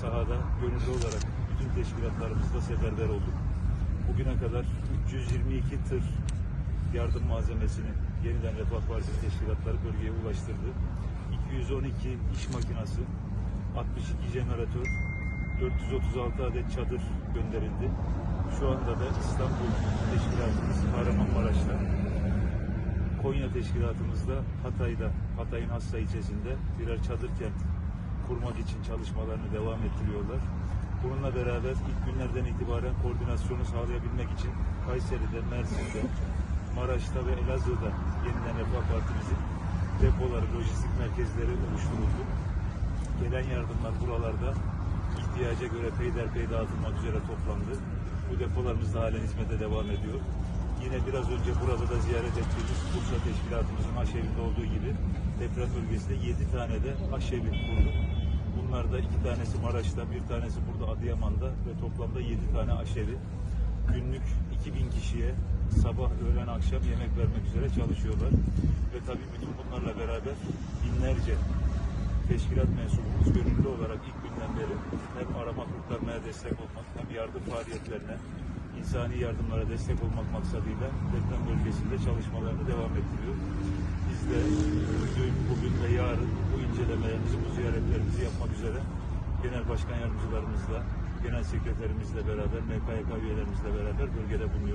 sahada gönüllü olarak bütün teşkilatlarımızda seferber olduk. Bugüne kadar 322 tır yardım malzemesini yeniden Refah Partisi teşkilatları bölgeye ulaştırdı. 212 iş makinası, 62 jeneratör, 436 adet çadır gönderildi. Şu anda da İstanbul teşkilatımız Kahramanmaraş'ta, Konya teşkilatımızda Hatay'da, Hatay'ın Hassa ilçesinde birer çadır kent kurmak için çalışmalarını devam ettiriyorlar. Bununla beraber ilk günlerden itibaren koordinasyonu sağlayabilmek için Kayseri'de, Mersin'de, Maraş'ta ve Elazığ'da yeniden Refah Partimizin depoları, lojistik merkezleri oluşturuldu. Gelen yardımlar buralarda ihtiyaca göre peyderpey dağıtılmak üzere toplandı. Bu depolarımız da halen hizmete devam ediyor. Yine biraz önce burada da ziyaret ettiğimiz Bursa Teşkilatımızın aşevinde olduğu gibi deprem bölgesinde 7 tane de aşevi kurduk. Bunlar da iki tanesi Maraş'ta, bir tanesi burada Adıyaman'da ve toplamda 7 tane aşevi. Günlük 2000 kişiye sabah, öğlen, akşam yemek vermek üzere çalışıyorlar. Ve tabii bütün bunlarla beraber binlerce teşkilat mensubumuz gönüllü olarak ilk günden beri hem arama kurtarmaya destek olmak hem yardım faaliyetlerine, insani yardımlara destek olmak maksadıyla deprem bölgesinde çalışmalarını devam ettiriyor. Bu incelemelerimizi, bu ziyaretlerimizi yapmak üzere genel başkan yardımcılarımızla, genel sekreterimizle beraber, MKYK üyelerimizle beraber bölgede bulunuyoruz.